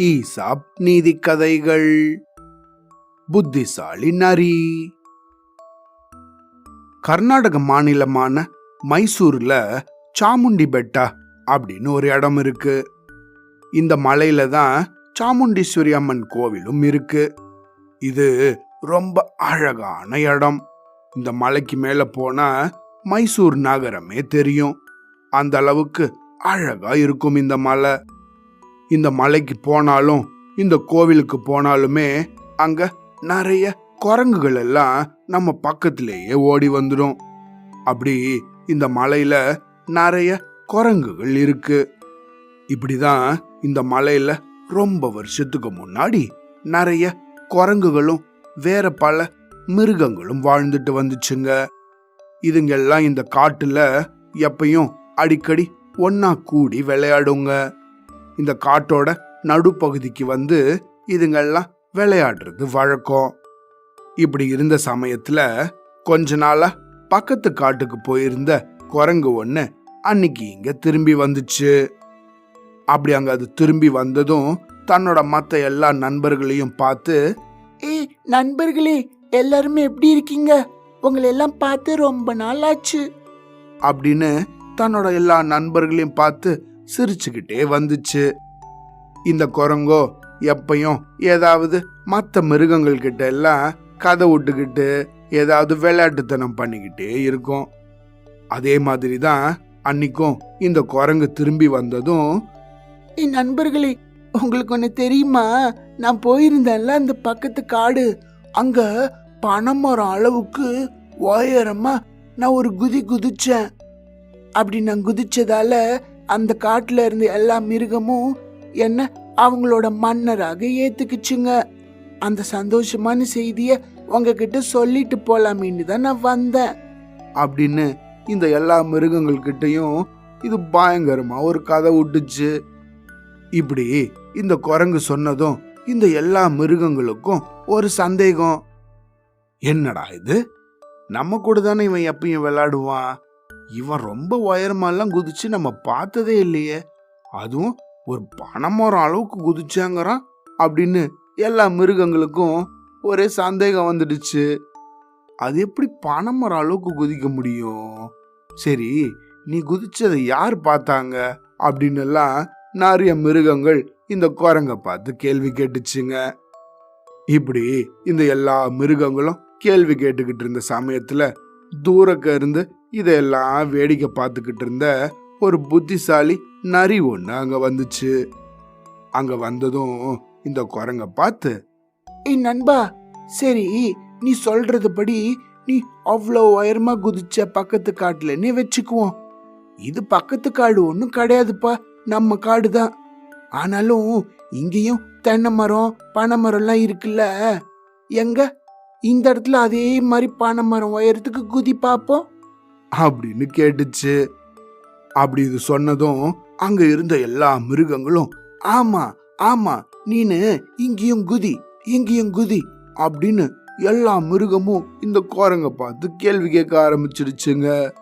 ESAB நீதி கதைகள். புத்திசாலி நரி. கர்நாடக மாநிலமான மைசூர்ல சாமுண்டி பெட்டா அப்படின்னு ஒரு இடம் இருக்கு. இந்த மலையில தான் சாமுண்டீஸ்வரி அம்மன் கோவிலும் இருக்கு. இது ரொம்ப அழகான இடம். இந்த மலைக்கு மேல போனா மைசூர் நகரமே தெரியும். அந்த அளவுக்கு அழகா இருக்கும் இந்த மலை. இந்த மலைக்கு போனாலும் இந்த கோவிலுக்கு போனாலுமே அங்க நிறைய குரங்குகள் எல்லாம் நம்ம பக்கத்திலேயே ஓடி வந்துடும். அப்படி இந்த மலையில நிறைய குரங்குகள் இருக்கு. இப்படிதான் இந்த மலையில ரொம்ப வருஷத்துக்கு முன்னாடி நிறைய குரங்குகளும் வேற பல மிருகங்களும் வாழ்ந்துட்டு வந்துச்சுங்க. இதுங்கெல்லாம் இந்த காட்டுல எப்பயும் அடிக்கடி ஒன்னா கூடி விளையாடுங்க. இந்த காட்டோட நடுப்பகுதிக்கு வந்து இதுங்கெல்லாம் விளையாடுறது வழக்கம். இப்படி இருந்த சமயத்துல கொஞ்ச நாளா பக்கத்து காட்டுக்கு போயிருந்த குரங்கு ஒண்ணு அன்னைக்கு இங்க திரும்பி வந்துச்சு. அப்படி அங்க அது திரும்பி வந்ததும் தன்னோட மத்த எல்லா நண்பர்களையும் பார்த்து ஏய் நண்பர்களே எல்லாருமே எப்படி இருக்கீங்க? உங்களை எல்லாம் பார்த்து ரொம்ப நாள் ஆச்சு அப்படின்னு தன்னோட எல்லா நண்பர்களையும் பார்த்து சிரிச்சுக்கிட்டே வந்துச்சு. இந்த குரங்கோ எப்பையும் ஏதாவது மற்ற மிருகங்கள் கிட்ட எல்லாம் கதை விட்டுக்கிட்டு ஏதாவது விளையாட்டுத்தனம் பண்ணிக்கிட்டே இருக்கும். அதே மாதிரி தான் அன்னைக்கும் இந்த குரங்கு திரும்பி வந்ததும் என் நண்பர்களே உங்களுக்கு ஒன்று தெரியுமா? நான் போயிருந்தேன்ல அந்த பக்கத்து காடு. அங்க பனைமரம் அளவுக்கு உயரமா நான் ஒரு குதி குதிச்சேன். அப்படி நான் குதிச்சதால அந்த காட்டுல இருந்து எல்லா மிருகமும் என்ன அவங்களோட மன்னராக ஏத்துக்குச்சுங்க. அந்த சந்தோஷமான செய்திய உங்ககிட்ட சொல்லிட்டு போலாமேன்னு தான் நான் வந்தேன். அப்படின்னு இந்த எல்லா மிருகங்கள்கிட்டயும் இது பயங்கரமா ஒரு கதை விட்டுச்சு இப்படி இந்த குரங்கு சொன்னதும் இந்த எல்லா மிருகங்களுக்கும் ஒரு சந்தேகம். என்னடா இது? நம்ம கூட தானே இவன் எப்பயும் விளையாடுவான்? இவன் ரொம்ப உயரமாலாம் குதிச்சு நம்ம பார்த்ததே இல்லையே. அதுவும் ஒரு பனைமரம் அளவுக்கு குதிச்சாங்கிறான் அப்படின்னு எல்லா மிருகங்களுக்கும் ஒரே சந்தேகம் வந்துடுச்சு. அது எப்படி பனைமரம் அளவுக்கு குதிக்க முடியும்? சரி நீ குதிச்சதை யார் பார்த்தாங்க? அப்படின்னு எல்லாம் நிறைய மிருகங்கள் இந்த குரங்க பார்த்து கேள்வி கேட்டுச்சுங்க. இப்படி இந்த எல்லா மிருகங்களும் கேள்வி கேட்டுக்கிட்டு இருந்த சமயத்துல தூரக்க இருந்து இதெல்லாம் வேடிக்கை பார்த்துக்கிட்டு இருந்த ஒரு புத்திசாலி நரி ஒன்று அங்கே வந்துச்சு. அங்கே வந்ததும் இந்த குரங்க பார்த்து ஏய் நண்பா சரி நீ சொல்றதுபடி நீ அவ்வளோ உயரமாக குதிச்ச பக்கத்து காட்டுலன்னே வச்சுக்குவோம் இது பக்கத்து காடு ஒன்றும் கிடையாதுப்பா நம்ம காடு தான். ஆனாலும் இங்கேயும் தென்னை மரம் பனை மரம்லாம் இருக்குல்ல. எங்க? இந்த இடத்துல அதே மாதிரி பனை மரம் உயரத்துக்கு குதி பார்ப்போம். அப்படின்னு கேட்டுச்சு. அப்படி இது சொன்னதும் அங்க இருந்த எல்லா மிருகங்களும் ஆமா ஆமா நீனு இங்கேயும் குதி இங்கேயும் குதி அப்படின்னு எல்லா மிருகமும் இந்த குரங்க பார்த்து கேள்வி கேட்க ஆரம்பிச்சிருச்சுங்க.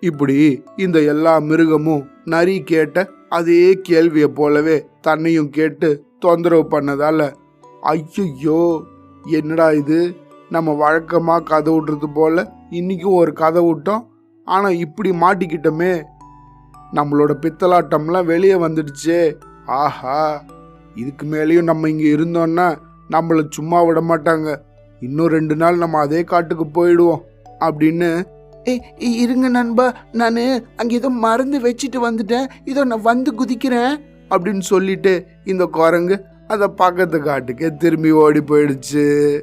இப்படி இந்த எல்லா மிருகமும் நரி கேட்ட அதே கேள்வியை போலவே தன்னையும் கேட்டு தொந்தரவு பண்ணதால ஐயோ என்னடா இது? நம்ம வழக்கமாக கதை விட்றது போல் இன்றைக்கும் ஒரு கதை விட்டோம். ஆனால் இப்படி மாட்டிக்கிட்டோமே. நம்மளோட பித்தலாட்டம்லாம் வெளியே வந்துடுச்சே. ஆஹா. இதுக்கு மேலேயும் நம்ம இங்கே இருந்தோன்னா நம்மளை சும்மா விட மாட்டாங்க. இன்னும் ரெண்டு நாள் நம்ம அதே காட்டுக்கு போயிடுவோம். அப்படின்னு ஏய் ஏய், இருங்க நண்பா. நான் அங்கே ஏதோ மறந்து வச்சுட்டு வந்துட்டேன். இதோ நான் வந்து குதிக்கிறேன். அப்படின்னு சொல்லிட்டு இந்த குரங்கு அதை பக்கத்து காட்டுக்கே திரும்பி ஓடி போயிடுச்சு.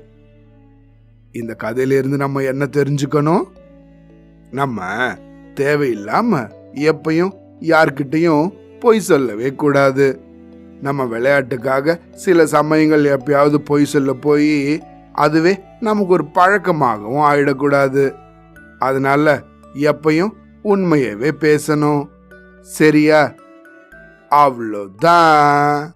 இந்த கதையிலிருந்து நம்ம என்ன தெரிஞ்சுக்கணும்? நம்ம தேவையில்லாம எப்பையும் யார்கிட்டயும் பொய் சொல்லவே கூடாது. நம்ம விளையாட்டுக்காக சில சமயங்கள் எப்பயாவது பொய் சொல்ல போய் அதுவே நமக்கு ஒரு பழக்கமாகவும் ஆயிடக்கூடாது. அதனால எப்பையும் உண்மையவே பேசணும். சரியா? அவ்வளோதான்.